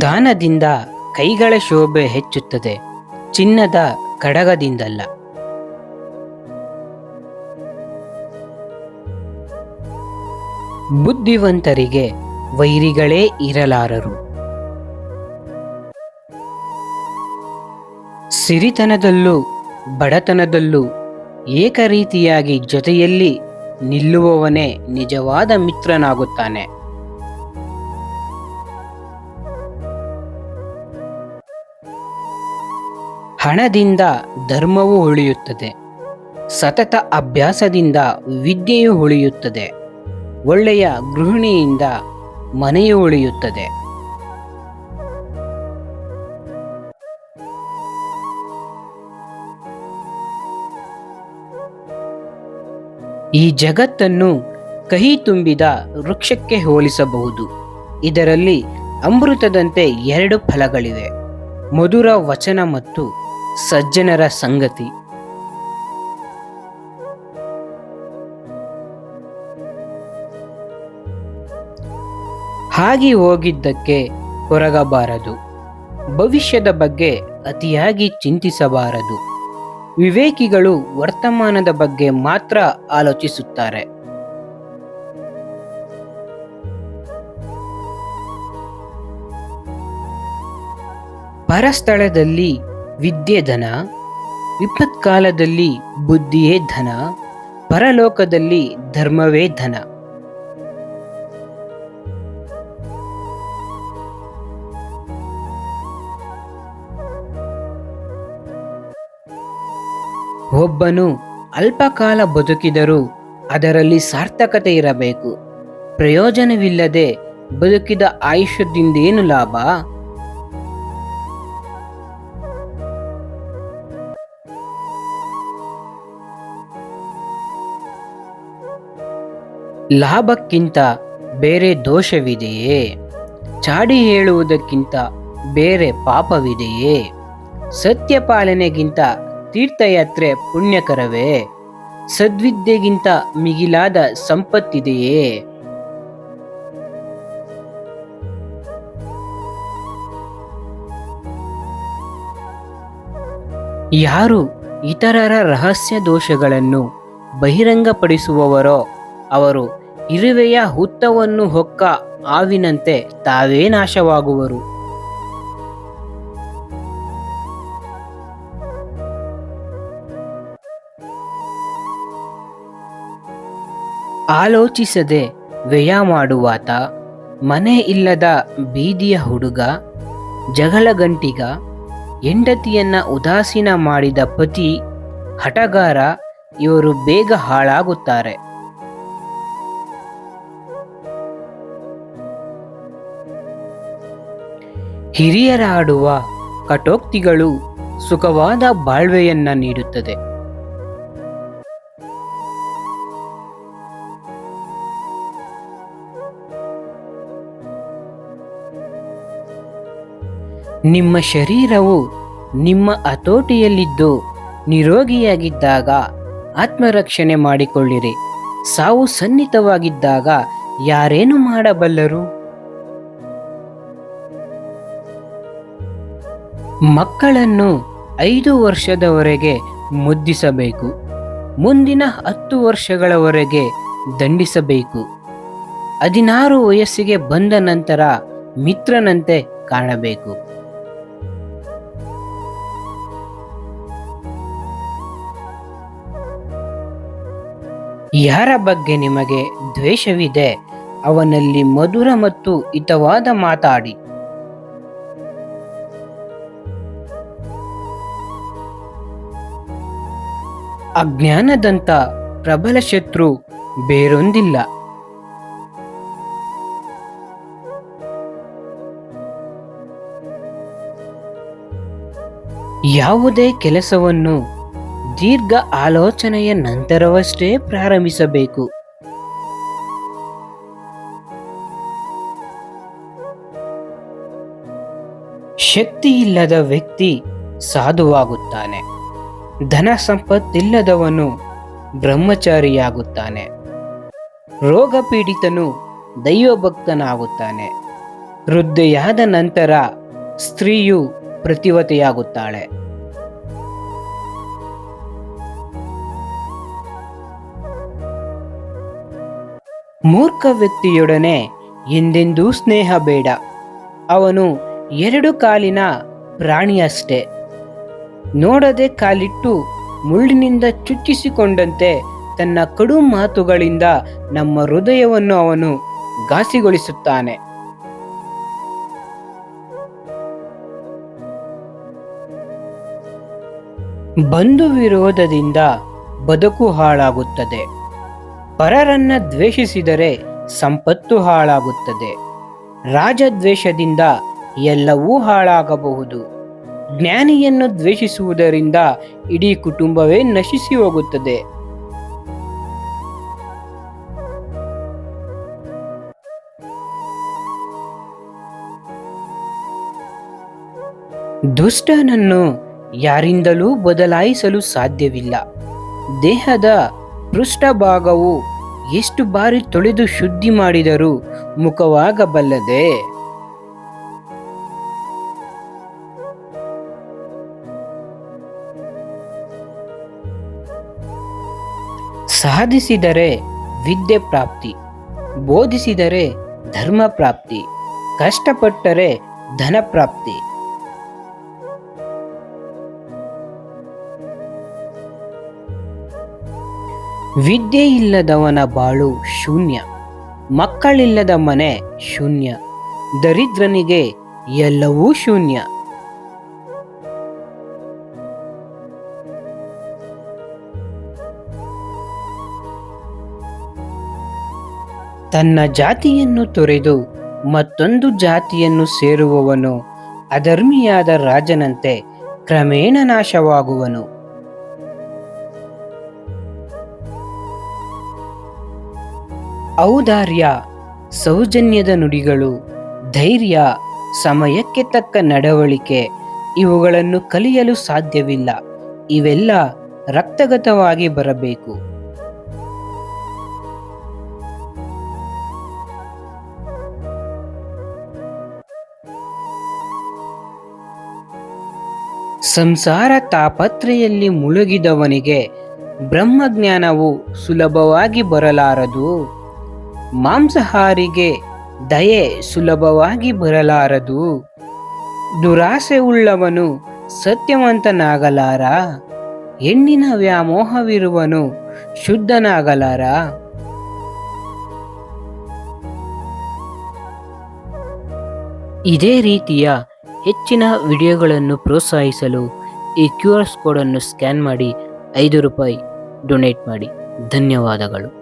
ದಾನದಿಂದ ಕೈಗಳ ಶೋಭೆ ಹೆಚ್ಚುತ್ತದೆ, ಚಿನ್ನದ ಕಡಗದಿಂದಲ್ಲ. ಬುದ್ಧಿವಂತರಿಗೆ ವೈರಿಗಳೇ ಇರಲಾರರು. ಸಿರಿತನದಲ್ಲೂ ಬಡತನದಲ್ಲೂ ಏಕರೀತಿಯಾಗಿ ಜೊತೆಯಲ್ಲಿ ನಿಲ್ಲುವವನೇ ನಿಜವಾದ ಮಿತ್ರನಾಗುತ್ತಾನೆ. ಹಣದಿಂದ ಧರ್ಮವು ಉಳಿಯುತ್ತದೆ. ಸತತ ಅಭ್ಯಾಸದಿಂದ ವಿದ್ಯೆಯು ಉಳಿಯುತ್ತದೆ. ಒಳ್ಳೆಯ ಗೃಹಿಣಿಯಿಂದ ಮನೆಯು ಉಳಿಯುತ್ತದೆ. ಈ ಜಗತ್ತನ್ನು ಕಹಿ ತುಂಬಿದ ವೃಕ್ಷಕ್ಕೆ ಹೋಲಿಸಬಹುದು. ಇದರಲ್ಲಿ ಅಮೃತದಂತೆ ಎರಡು ಫಲಗಳಿವೆ. ಮಧುರ ವಚನ ಮತ್ತು ಸಜ್ಜನರ ಸಂಗತಿ. ಹಾಗೆ ಹೋಗಿದ್ದಕ್ಕೆ ಹೊರಗಬಾರದು ಭವಿಷ್ಯದ ಬಗ್ಗೆ ಅತಿಯಾಗಿ ಚಿಂತಿಸಬಾರದು. ವಿವೇಕಿಗಳು ವರ್ತಮಾನದ ಬಗ್ಗೆ ಮಾತ್ರ ಆಲೋಚಿಸುತ್ತಾರೆ. ಪರಸ್ಥಳದಲ್ಲಿ ವಿದ್ಯೆ ಧನ ವಿಪತ್ಕಾಲದಲ್ಲಿ ಬುದ್ಧಿಯೇ ಧನ, ಪರಲೋಕದಲ್ಲಿ ಧರ್ಮವೇ ಧನ. ಒಬ್ಬನು ಅಲ್ಪಕಾಲ ಬದುಕಿದರೂ ಅದರಲ್ಲಿ ಸಾರ್ಥಕತೆ ಇರಬೇಕು. ಪ್ರಯೋಜನವಿಲ್ಲದೆ ಬದುಕಿದ ಆಯುಷ್ಯದಿಂದೇನು ಲಾಭ? ಲಾಭಕ್ಕಿಂತ ಬೇರೆ ದೋಷವಿದೆಯೇ? ಚಾಡಿ ಹೇಳುವುದಕ್ಕಿಂತ ಬೇರೆ ಪಾಪವಿದೆಯೇ? ಸತ್ಯಪಾಲನೆಗಿಂತ ತೀರ್ಥಯಾತ್ರೆ ಪುಣ್ಯಕರವೇ? ಸದ್ವಿದ್ಯೆಗಿಂತ ಮಿಗಿಲಾದ ಸಂಪತ್ತಿದೆಯೇ? ಯಾರು ಇತರರ ರಹಸ್ಯ ದೋಷಗಳನ್ನು ಬಹಿರಂಗಪಡಿಸುವವರೋ ಅವರು ಇರುವೆಯ ಹುತ್ತವನ್ನು ಹೊಕ್ಕ ಆವಿನಂತೆ ತಾವೇ ನಾಶವಾಗುವರು. ಆಲೋಚಿಸದೆ ವ್ಯಯ ಮಾಡುವಾತ, ಮನೆ ಇಲ್ಲದ ಬೀದಿಯ ಹುಡುಗ, ಜಗಳಗಂಟಿಗ, ಹೆಂಡತಿಯನ್ನ ಉದಾಸೀನ ಮಾಡಿದ ಪತಿ, ಹಠಗಾರ, ಇವರು ಬೇಗ ಹಾಳಾಗುತ್ತಾರೆ. ಹಿರಿಯರಾಡುವ ಕಟೋಕ್ತಿಗಳು ಸುಖವಾದ ಬಾಳ್ವೆಯನ್ನ ನೀಡುತ್ತದೆ. ನಿಮ್ಮ ಶರೀರವು ನಿಮ್ಮ ಹತೋಟಿಯಲ್ಲಿದ್ದು ನಿರೋಗಿಯಾಗಿದ್ದಾಗ ಆತ್ಮರಕ್ಷಣೆ ಮಾಡಿಕೊಳ್ಳಿರಿ. ಸಾವು ಸನ್ನಿತವಾಗಿದ್ದಾಗ ಯಾರೇನು ಮಾಡಬಲ್ಲರು? ಮಕ್ಕಳನ್ನು ಐದು ವರ್ಷದವರೆಗೆ ಮುದ್ದಿಸಬೇಕು. ಮುಂದಿನ ಹತ್ತು ವರ್ಷಗಳವರೆಗೆ ದಂಡಿಸಬೇಕು. ಹದಿನಾರು ವಯಸ್ಸಿಗೆ ಬಂದ ನಂತರ ಮಿತ್ರನಂತೆ ಕಾಣಬೇಕು. ಯಾರ ಬಗ್ಗೆ ನಿಮಗೆ ದ್ವೇಷವಿದೆ? ಅವನಲ್ಲಿ ಮಧುರ ಮತ್ತು ಹಿತವಾದ ಮಾತಾಡಿ. ಅಜ್ಞಾನದಂತ ಪ್ರಬಲ ಶತ್ರು ಬೇರೊಂದಿಲ್ಲ. ಯಾವುದೇ ಕೆಲಸವನ್ನು ದೀರ್ಘ ಆಲೋಚನೆಯ ನಂತರವಷ್ಟೇ ಪ್ರಾರಂಭಿಸಬೇಕು. ಶಕ್ತಿಯಿಲ್ಲದ ವ್ಯಕ್ತಿ ಸಾಧುವಾಗುತ್ತಾನೆ. ಧನ ಸಂಪತ್ತಿಲ್ಲದವನು ಬ್ರಹ್ಮಚಾರಿಯಾಗುತ್ತಾನೆ. ರೋಗ ಪೀಡಿತನು ದೈವಭಕ್ತನಾಗುತ್ತಾನೆ. ವೃದ್ಧೆಯಾದ ನಂತರ ಸ್ತ್ರೀಯು ಪ್ರತಿವತೆಯಾಗುತ್ತಾಳೆ. ಮೂರ್ಖ ವ್ಯಕ್ತಿಯೊಡನೆ ಎಂದೆಂದೂ ಸ್ನೇಹ ಬೇಡ. ಅವನು ಎರಡು ಕಾಲಿನ ಪ್ರಾಣಿಯಷ್ಟೇ. ನೋಡದೆ ಕಾಲಿಟ್ಟು ಮುಳ್ಳಿನಿಂದ ಚುಚ್ಚಿಸಿಕೊಂಡಂತೆ ತನ್ನ ಕಡು ಮಾತುಗಳಿಂದ ನಮ್ಮ ಹೃದಯವನ್ನು ಅವನು ಘಾಸಿಗೊಳಿಸುತ್ತಾನೆ. ಬಂಧು ವಿರೋಧದಿಂದ ಬದುಕು ಹಾಳಾಗುತ್ತದೆ. ಪರರನ್ನ ದ್ವೇಷಿಸಿದರೆ ಸಂಪತ್ತು ಹಾಳಾಗುತ್ತದೆ. ರಾಜದ್ವೇಷದಿಂದ ಎಲ್ಲವೂ ಹಾಳಾಗಬಹುದು. ಜ್ಞಾನಿಯನ್ನು ದ್ವೇಷಿಸುವುದರಿಂದ ಇಡೀ ಕುಟುಂಬವೇ ನಶಿಸಿ ಹೋಗುತ್ತದೆ. ದುಷ್ಟನನ್ನು ಯಾರಿಂದಲೂ ಬದಲಾಯಿಸಲು ಸಾಧ್ಯವಿಲ್ಲ. ದೇಹದ ಪೃಷ್ಠಭಾಗವು ಎಷ್ಟು ಬಾರಿ ತೊಳೆದು ಶುದ್ಧಿ ಮಾಡಿದರೂ ಮುಖವಾಗಬಲ್ಲದೆ ಸಾಧಿಸಿದರೆ ವಿದ್ಯೆ ಪ್ರಾಪ್ತಿ, ಬೋಧಿಸಿದರೆ ಧರ್ಮ ಪ್ರಾಪ್ತಿ, ಕಷ್ಟಪಟ್ಟರೆ ಧನ ಪ್ರಾಪ್ತಿ. ವಿದ್ಯೆ ಇಲ್ಲದವನ ಬಾಳು ಶೂನ್ಯ, ಮಕ್ಕಳಿಲ್ಲದ ಮನೆ ಶೂನ್ಯ, ದರಿದ್ರನಿಗೆ ಎಲ್ಲವೂ ಶೂನ್ಯ. ತನ್ನ ಜಾತಿಯನ್ನು ತೊರೆದು ಮತ್ತೊಂದು ಜಾತಿಯನ್ನು ಸೇರುವವನು ಅಧರ್ಮಿಯಾದ ರಾಜನಂತೆ ಕ್ರಮೇಣ ನಾಶವಾಗುವನು. ಔದಾರ್ಯ, ಸೌಜನ್ಯದ ನುಡಿಗಳು, ಧೈರ್ಯ, ಸಮಯಕ್ಕೆ ತಕ್ಕ ನಡವಳಿಕೆ ಇವುಗಳನ್ನು ಕಲಿಯಲು ಸಾಧ್ಯವಿಲ್ಲ. ಇವೆಲ್ಲ ರಕ್ತಗತವಾಗಿ ಬರಬೇಕು. ಸಂಸಾರ ತಾಪತ್ರೆಯಲ್ಲಿ ಮುಳುಗಿದವನಿಗೆ ಬ್ರಹ್ಮಜ್ಞಾನವು ಸುಲಭವಾಗಿ ಬರಲಾರದು. ಮಾಂಸಹಾರಿಗೆ ದಯೆ ಸುಲಭವಾಗಿ ಬರಲಾರದು. ದುರಾಸೆ ಉಳ್ಳವನು ಸತ್ಯವಂತನಾಗಲಾರ? ಹೆಣ್ಣಿನ ವ್ಯಾಮೋಹವಿರುವನು ಶುದ್ಧನಾಗಲಾರ? ಇದೇ ರೀತಿಯ ಹೆಚ್ಚಿನ ವಿಡಿಯೋಗಳನ್ನು ಪ್ರೋತ್ಸಾಹಿಸಲು ಈ ಕ್ಯೂ ಆರ್ ಕೋಡನ್ನು ಸ್ಕ್ಯಾನ್ ಮಾಡಿ ಐದು ರೂಪಾಯಿ ಡೊನೇಟ್ ಮಾಡಿ. ಧನ್ಯವಾದಗಳು.